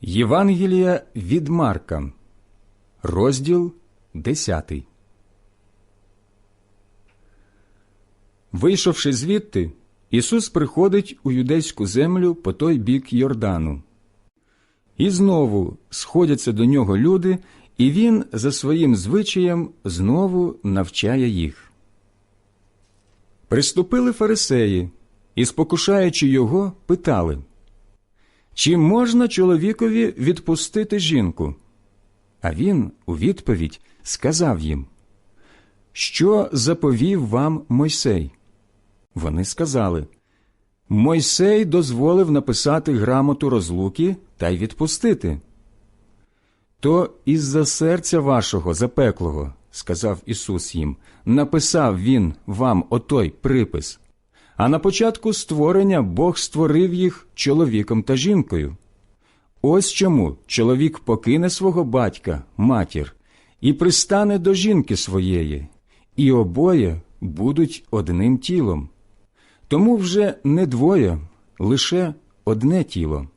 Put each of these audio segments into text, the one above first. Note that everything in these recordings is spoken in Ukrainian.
Євангелія від Марка, розділ 10. Вийшовши звідти, Ісус приходить у юдейську землю по той бік Йордану. І знову сходяться до нього люди, і він за своїм звичаєм знову навчає їх. Приступили фарисеї і, спокушаючи його, питали Чи можна чоловікові відпустити жінку? А він у відповідь сказав їм Що заповів вам Мойсей? Вони сказали Мойсей дозволив написати грамоту розлуки та й відпустити. То із-за серця вашого запеклого, сказав Ісус їм, написав він вам отой припис. А на початку створення Бог створив їх чоловіком та жінкою. Ось чому чоловік покине свого батька, матір, і пристане до жінки своєї, і обоє будуть одним тілом. Тому вже не двоє, лише одне тіло.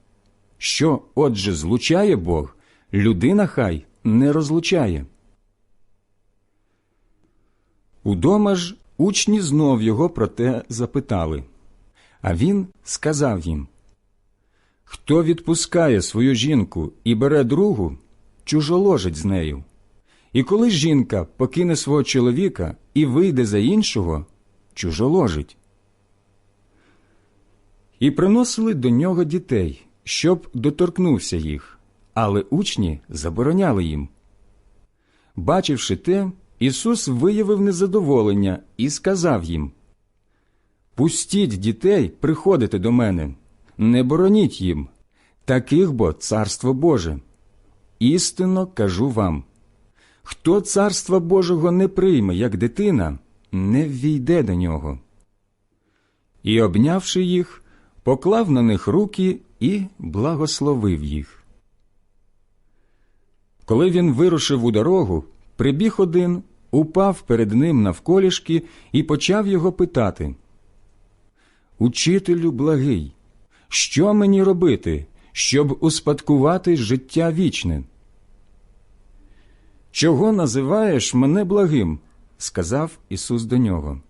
Що, отже, злучає Бог, людина хай не розлучає. Удома ж учні знов його про те запитали. А він сказав їм Хто відпускає свою жінку і бере другу, чужоложить з нею. І коли жінка покине свого чоловіка і вийде за іншого, чужоложить. І приносили до нього дітей, щоб доторкнувся їх, але учні забороняли їм. Бачивши те, Ісус виявив незадоволення і сказав їм Пустіть дітей приходити до мене, не бороніть їм, таких бо царство Боже. Істинно кажу вам хто царства Божого не прийме, як дитина, не ввійде до нього. І, обнявши їх, поклав на них руки і благословив їх. Коли він вирушив у дорогу, прибіг один, упав перед ним навколішки і почав його питати Учителю благий, що мені робити, щоб успадкувати життя вічне? Чого називаєш мене благим? сказав Ісус до нього.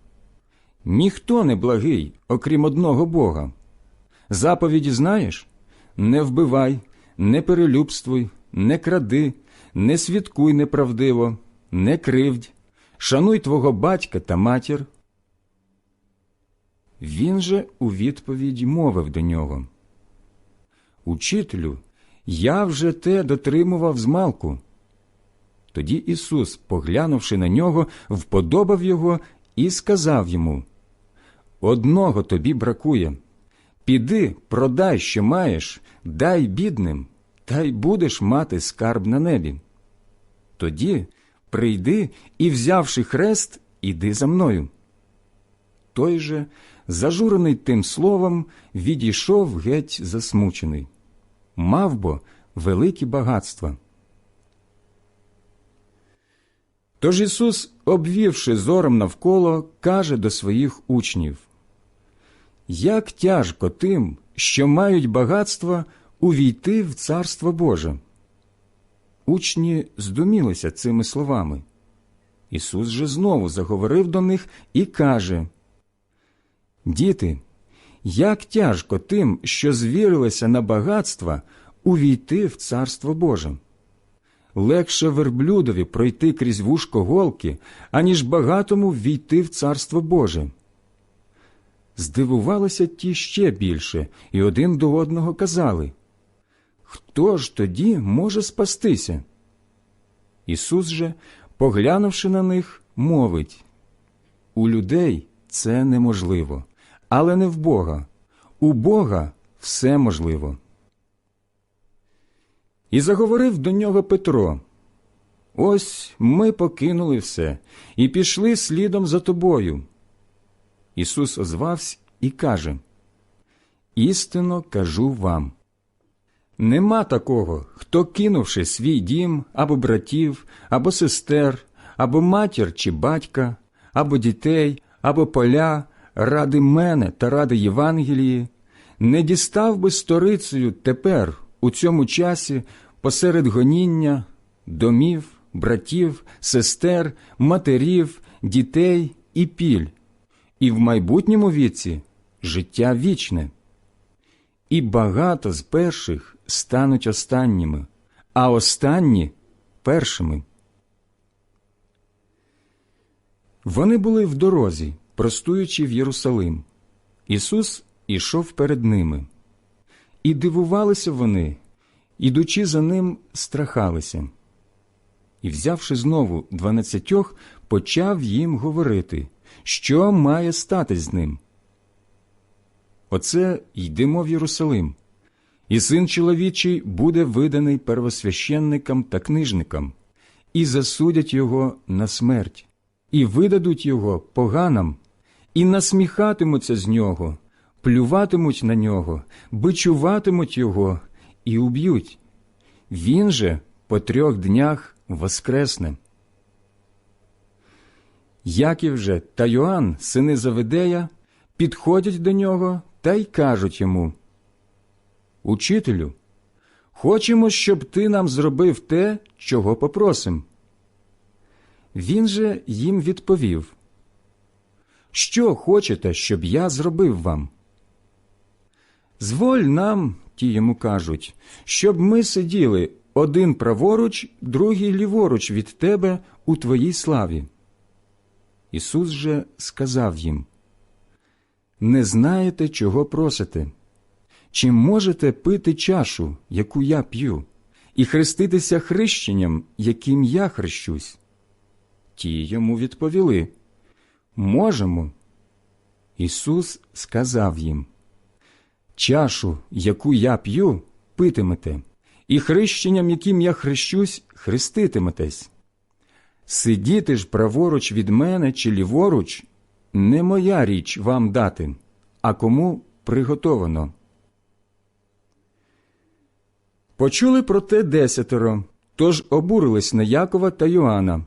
Ніхто не благий, окрім одного Бога. Заповіді знаєш? Не вбивай, не перелюбствуй, не кради, не свідкуй неправдиво, не кривдь, шануй твого батька та матір. Він же у відповідь мовив до нього. Учителю, я вже те дотримував змалку. Тоді Ісус, поглянувши на нього, вподобав його і сказав йому Одного тобі бракує. Піди, продай, що маєш, дай бідним, та й будеш мати скарб на небі. Тоді прийди і, взявши хрест, іди за мною. Той же, зажурений тим словом, відійшов геть засмучений. Мав бо великі багатства. Тож Ісус, обвівши зором навколо, каже до своїх учнів Як тяжко тим, що мають багатства, увійти в Царство Боже. Учні здумілися цими словами. Ісус же знову заговорив до них і каже Діти, як тяжко тим, що звірилися на багатства, увійти в Царство Боже. Легше верблюдові пройти крізь вушко голки, аніж багатому ввійти в Царство Боже. Здивувалися ті ще більше, і один до одного казали Хто ж тоді може спастися? Ісус же, поглянувши на них, мовить У людей це неможливо, але не в Бога. У Бога все можливо. І заговорив до нього Петро Ось ми покинули все і пішли слідом за тобою. Ісус озвався і каже Істинно кажу вам. Нема такого, хто, кинувши свій дім або братів, або сестер, або матір чи батька, або дітей, або поля, ради мене та ради Євангелії, не дістав би сторицею тепер у цьому часі посеред гоніння, домів, братів, сестер, матерів, дітей і піль, і в майбутньому віці життя вічне. І багато з перших стануть останніми, а останні першими. Вони були в дорозі, простуючи в Єрусалим. Ісус ішов перед ними. І дивувалися вони, ідучи за ним, страхалися. І, взявши знову дванадцятьох, почав їм говорити, що має стати з ним. Оце йдемо в Єрусалим, і син чоловічий буде виданий первосвященникам та книжникам, і засудять його на смерть, і видадуть його поганам, і насміхатимуться з нього, плюватимуть на нього, бичуватимуть його і уб'ють. Він же по трьох днях воскресне. Яків же та Йоанн, сини Завидея, підходять до нього та й кажуть йому Учителю, хочемо, щоб ти нам зробив те, чого попросим. Він же їм відповів Що хочете, щоб я зробив вам? Зволь нам, ті йому кажуть, щоб ми сиділи один праворуч, другий ліворуч від тебе у твоїй славі. Ісус же сказав їм Не знаєте, чого просите? Чи можете пити чашу, яку я п'ю, і хреститися хрещенням, яким я хрещусь? Ті йому відповіли Можемо. Ісус сказав їм Чашу, яку я п'ю, питимете, і хрещенням, яким я хрещусь, хреститиметесь. Сидіти ж праворуч від мене чи ліворуч не моя річ вам дати, а кому приготовано. Почули про те десятеро, тож обурились на Якова та Йоанна.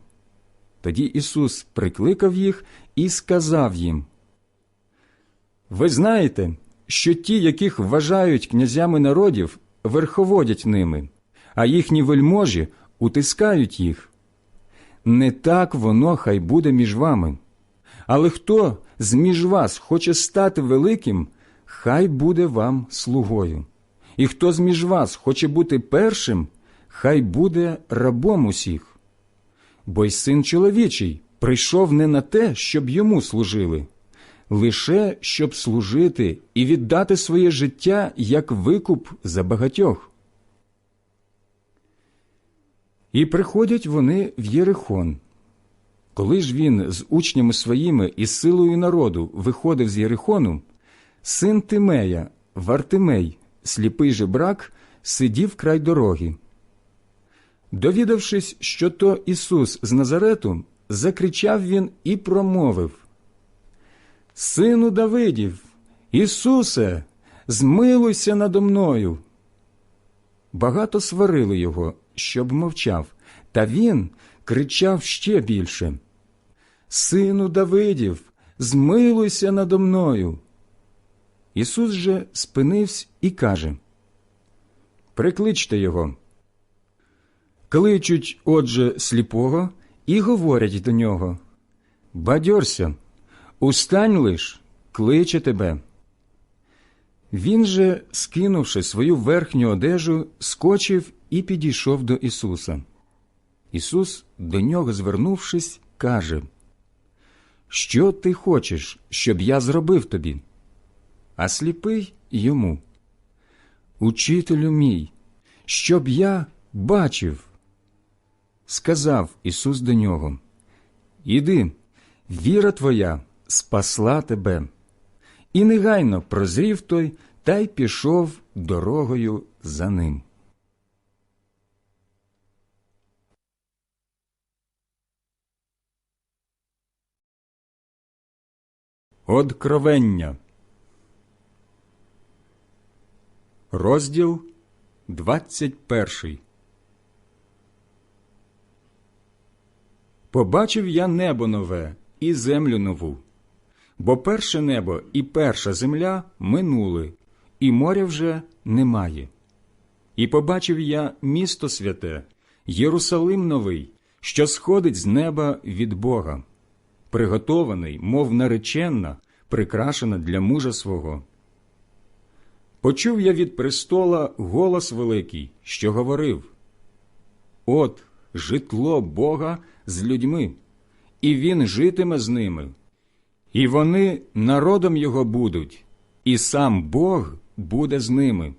Тоді Ісус прикликав їх і сказав їм Ви знаєте, що ті, яких вважають князями народів, верховодять ними, а їхні вельможі утискають їх. Не так воно хай буде між вами. Але хто з між вас хоче стати великим, хай буде вам слугою. І хто з між вас хоче бути першим, хай буде рабом усіх. Бо й син чоловічий прийшов не на те, щоб йому служили, лише щоб служити і віддати своє життя як викуп за багатьох. І приходять вони в Єрихон. Коли ж він з учнями своїми і силою народу виходив з Єрихону, син Тимея, Вартимей, сліпий жебрак, сидів край дороги. Довідавшись, що то Ісус з Назарету, закричав він і промовив Сину Давидів, Ісусе, змилуйся надо мною. Багато сварили його, щоб мовчав, та він кричав ще більше Сину Давидів, змилуйся надо мною. Ісус же спинився і каже Прикличте його. Кличуть, отже, сліпого і говорять до нього Бадьорся, устань лиш, кличе тебе. Він же, скинувши свою верхню одежу, скочив і підійшов до Ісуса. Ісус, до нього звернувшись, каже Що ти хочеш, щоб я зробив тобі? А сліпий йому. Учителю мій, щоб я бачив. Сказав Ісус до нього Іди, віра твоя спасла тебе. І негайно прозрів той та й пішов дорогою за ним. Откровення. Розділ 21 Побачив я небо нове і землю нову, бо перше небо і перша земля минули, і моря вже немає. І побачив я місто святе, Єрусалим новий, що сходить з неба від Бога, приготований, мов нареченна, прикрашена для мужа свого. Почув я від престола голос великий, що говорив. От житло Бога з людьми, і він житиме з ними, і вони народом його будуть, і сам Бог буде з ними,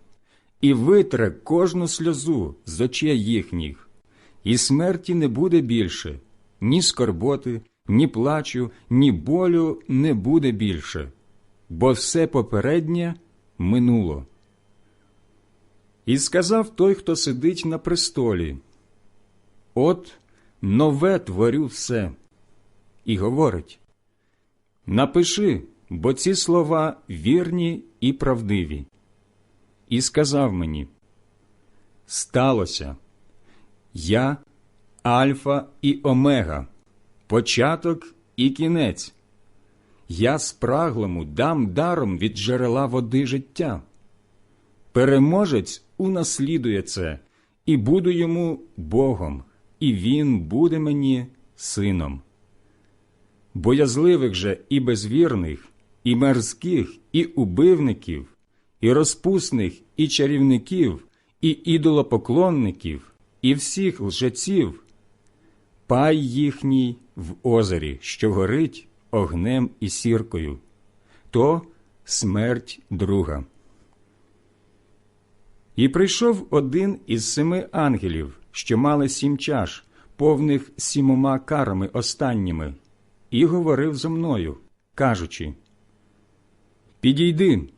і витре кожну сльозу з очей їхніх, і смерті не буде більше, ні скорботи, ні плачу, ні болю не буде більше, бо все попереднє минуло. І сказав той, хто сидить на престолі, От нове творю все, і говорить Напиши, бо ці слова вірні і правдиві. І сказав мені Сталося, я Альфа і Омега, початок і кінець. Я спраглому дам даром від джерела води життя. Переможець унаслідує це, і буду йому Богом, і він буде мені сином. Боязливих же і безвірних, і мерзких, і убивників, і розпусних, і чарівників, і ідолопоклонників, і всіх лжеців, пай їхній в озері, що горить огнем і сіркою, то смерть друга. І прийшов один із семи ангелів, що мали сім чаш, повних сімома карами останніми, і говорив зо мною, кажучи: Підійди,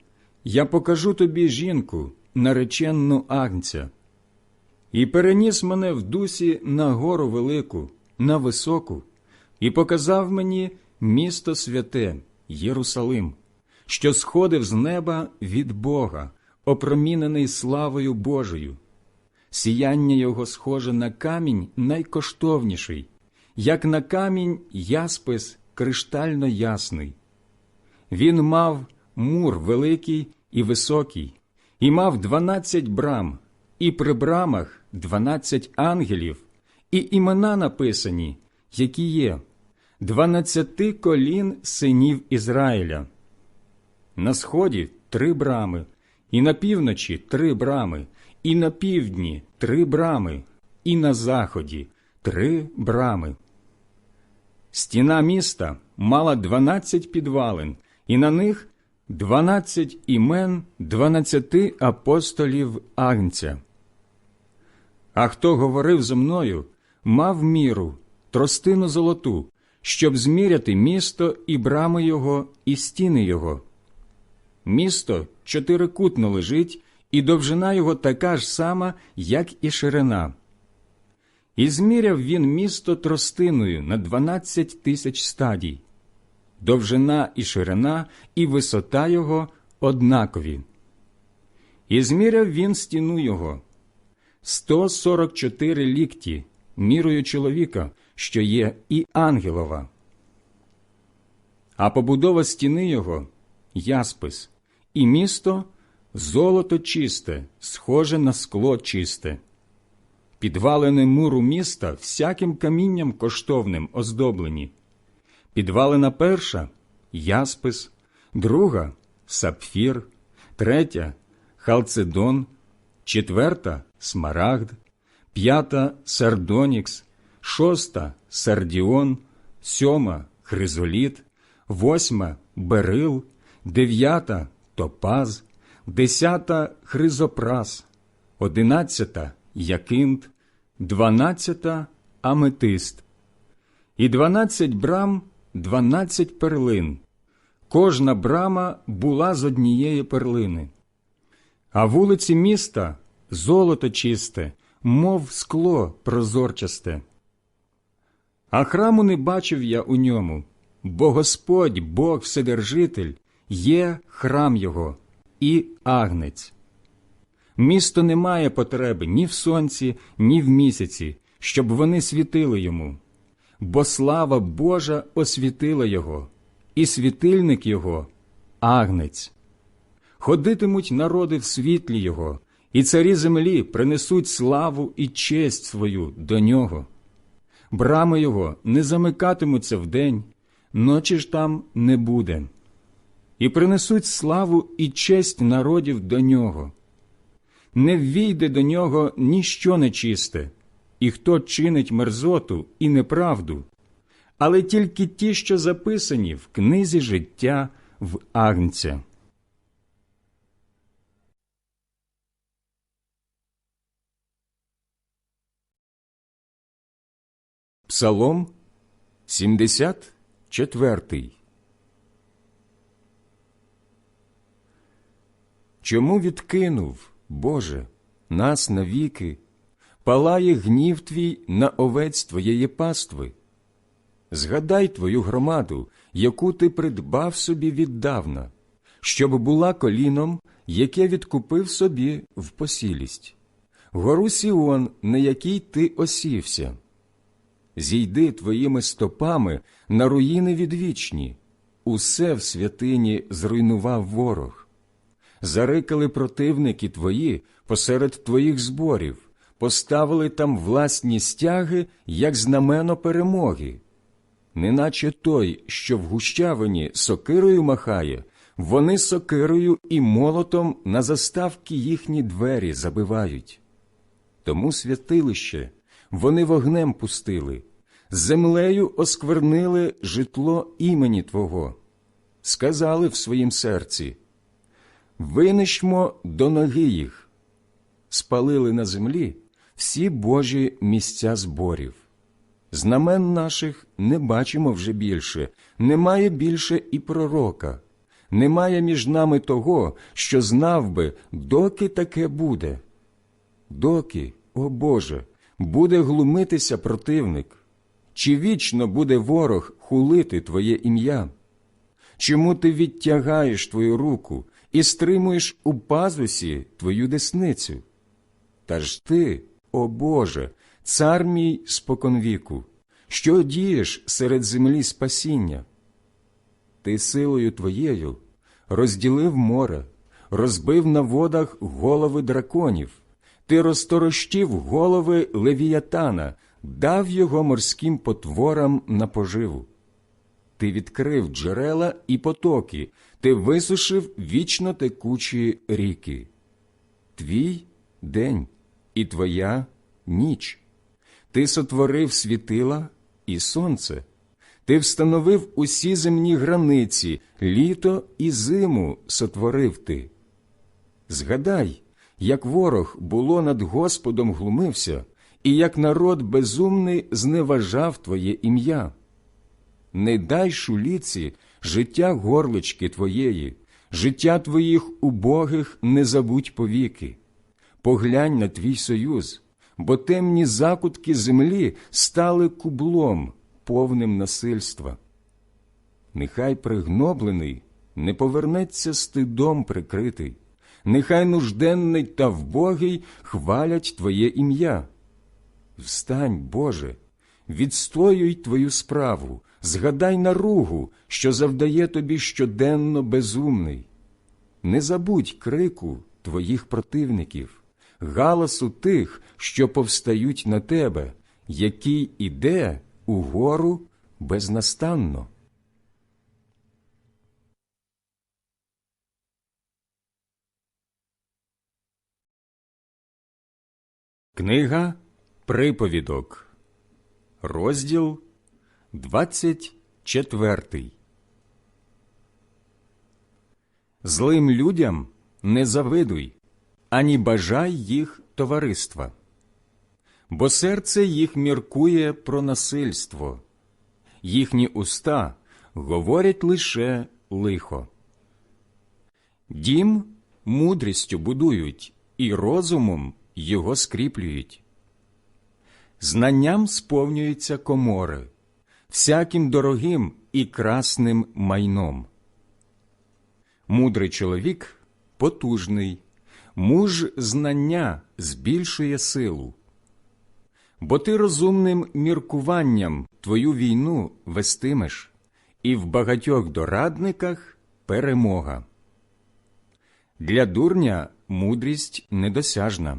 я покажу тобі жінку, нареченну агнця. І переніс мене в дусі на гору велику, на високу, і показав мені місто святе, Єрусалим, що сходив з неба від Бога, опромінений славою Божою. Сіяння його схоже на камінь найкоштовніший, як на камінь яспис криштально ясний. Він мав мур великий і високий, і мав дванадцять брам, і при брамах дванадцять ангелів, і імена написані, які є, дванадцяти колін синів Ізраїля. На сході три брами, і на півночі три брами, і на півдні три брами, і на заході три брами. Стіна міста мала дванадцять підвалин, і на них дванадцять імен дванадцяти апостолів Агнця. А хто говорив зо мною, мав міру, тростину золоту, щоб зміряти місто і брами його, і стіни його. Місто чотирикутно лежить, і довжина його така ж сама, як і ширина. І зміряв він місто тростиною на дванадцять тисяч стадій. Довжина і ширина, і висота його однакові. І зміряв він стіну його сто сорок чотири лікті, мірою чоловіка, що є і ангелова. А побудова стіни його яспис, і місто золото чисте, схоже на скло чисте. Підвалини муру міста всяким камінням коштовним оздоблені. Підвалина перша яспис, друга сапфір, третя халцедон, четверта смарагд, п'ята сардонікс, шоста сардіон, сьома хризоліт, восьма берил, дев'ята топаз, десята хризопрас, одинадцята якинт, дванадцята аметист, і дванадцять брам дванадцять перлин. Кожна брама була з однієї перлини. А вулиці міста золото чисте, мов скло прозорчасте. А храму не бачив я у ньому, бо Господь, Бог Вседержитель, є храм його і агнець. Місто не має потреби ні в сонці, ні в місяці, щоб вони світили йому, бо слава Божа освітила його, і світильник його агнець. Ходитимуть народи в світлі його, і царі землі принесуть славу і честь свою до нього. Брами його не замикатимуться вдень, ночі ж там не буде, і принесуть славу і честь народів до нього. Не ввійде до нього ніщо нечисте, і хто чинить мерзоту і неправду, але тільки ті, що записані в книзі життя в Агнця. Псалом 74 Чому відкинув, Боже, нас навіки, палає гнів твій на овець твоєї пастви? Згадай твою громаду, яку ти придбав собі віддавна, щоб була коліном, яке відкупив собі в посілість, гору Сіон, на якій ти осівся. Зійди твоїми стопами на руїни відвічні, усе в святині зруйнував ворог. Зарикали противники твої посеред твоїх зборів, поставили там власні стяги, як знамено перемоги. Неначе той, що в гущавині сокирою махає, вони сокирою і молотом на заставки їхні двері забивають. Тому святилище вони вогнем пустили, землею осквернили житло імені Твого, сказали в своїм серці Винищмо до ноги їх, спалили на землі всі Божі місця зборів. Знамен наших не бачимо вже більше, немає більше і пророка, немає між нами того, що знав би, доки таке буде. Доки, о Боже, буде глумитися противник, чи вічно буде ворог хулити Твоє ім'я? Чому ти відтягаєш твою руку і стримуєш у пазусі твою десницю? Та ж ти, о Боже, цар мій споконвіку, що дієш серед землі спасіння? Ти силою твоєю розділив море, розбив на водах голови драконів, ти розторощив голови левіятана, дав його морським потворам на поживу. Ти відкрив джерела і потоки, ти висушив вічно текучі ріки. Твій день і твоя ніч. Ти сотворив світила і сонце, ти встановив усі земні границі, літо і зиму сотворив ти. Згадай, як ворог було над Господом глумився, і як народ безумний зневажав Твоє ім'я. Не дай шуліці життя горлички Твоєї, життя Твоїх убогих не забудь повіки. Поглянь на твій союз, бо темні закутки землі стали кублом, повним насильства. Нехай пригноблений не повернеться стидом прикритий, нехай нужденний та вбогий хвалять Твоє ім'я. Встань, Боже, відстоюй Твою справу, згадай наругу, що завдає тобі щоденно безумний. Не забудь крику Твоїх противників, галасу тих, що повстають на тебе, який іде угору безнастанно. Книга Приповідок, розділ 24 Злим людям не завидуй, ані бажай їх товариства, бо серце їх міркує про насильство, їхні уста говорять лише лихо. Дім мудрістю будують і розумом його скріплюють. Знанням сповнюються комори, всяким дорогим і красним майном. Мудрий чоловік потужний, муж знання збільшує силу. Бо ти розумним міркуванням твою війну вестимеш, і в багатьох дорадниках перемога. Для дурня мудрість недосяжна,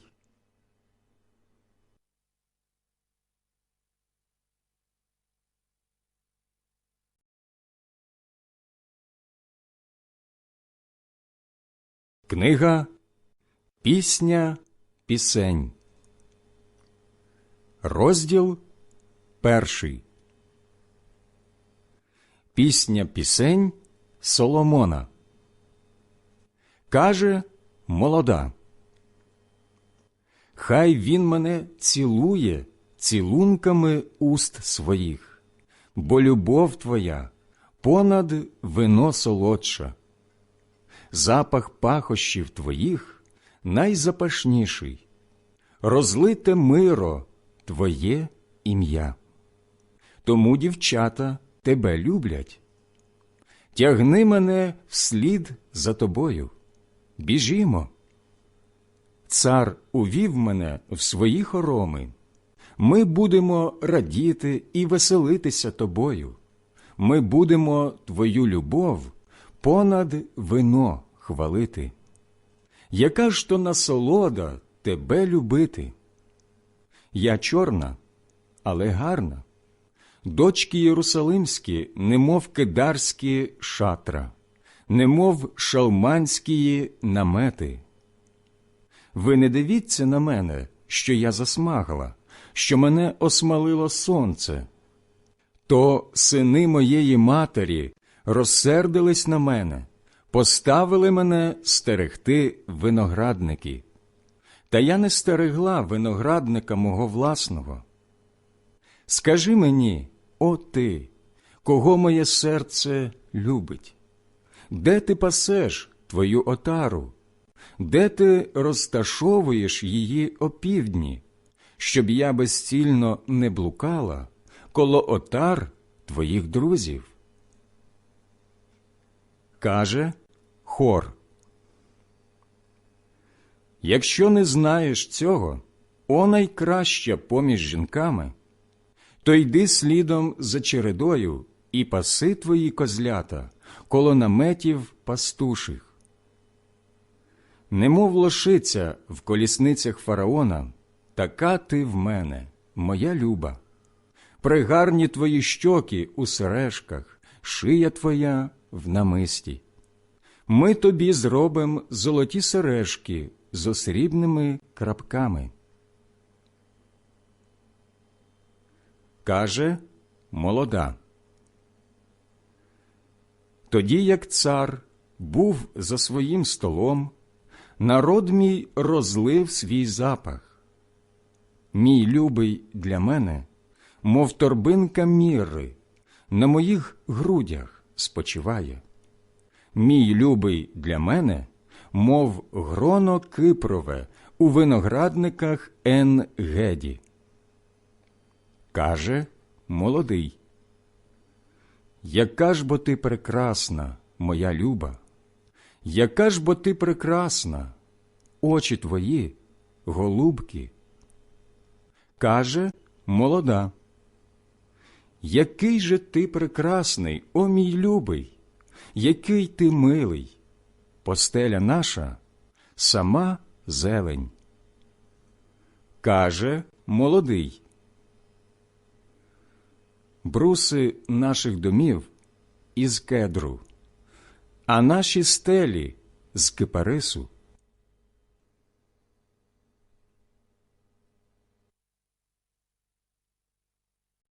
Книга Пісня Пісень. Розділ перший. Пісня Пісень Соломона. Каже молода. Хай він мене цілує, цілунками уст своїх, бо любов твоя понад вино солодша. Запах пахощів твоїх найзапашніший, розлите миро твоє ім'я. Тому дівчата тебе люблять. Тягни мене вслід за тобою. Біжімо. Цар увів мене в свої хороми. Ми будемо радіти і веселитися тобою. Ми будемо твою любов понад вино хвалити. Яка ж то насолода тебе любити? Я чорна, але гарна. Дочки Єрусалимські, немов кидарські шатра, немов шалманські намети. Ви не дивіться на мене, що я засмагла, що мене осмалило сонце. То сини моєї матері розсердились на мене, поставили мене стерегти виноградники. Та я не стерегла виноградника мого власного. Скажи мені, о ти, кого моє серце любить? Де ти пасеш твою отару? Де ти розташовуєш її опівдні, щоб я безцільно не блукала коло отар твоїх друзів? Каже хор. Якщо не знаєш цього, о найкраща поміж жінками, то йди слідом за чередою і паси твої козлята коло наметів пастуших. Немов лошиця в колісницях фараона, така ти в мене, моя люба. Пригарні твої щоки у сережках, шия твоя в намисті. Ми тобі зробим золоті сережки з осрібними крапками. Каже молода. Тоді як цар був за своїм столом, народ мій розлив свій запах. Мій любий для мене, мов торбинка міри, на моїх грудях спочиває. Мій любий для мене, мов гроно кипрове у виноградниках Ен Геді. Каже молодий. Яка ж бо ти прекрасна, моя люба, яка ж бо ти прекрасна, очі твої, голубки. Каже молода. Який же ти прекрасний, о мій любий, який ти милий, постеля наша сама зелень. Каже молодий. Бруси наших домів із кедру, а наші стелі з кипарису.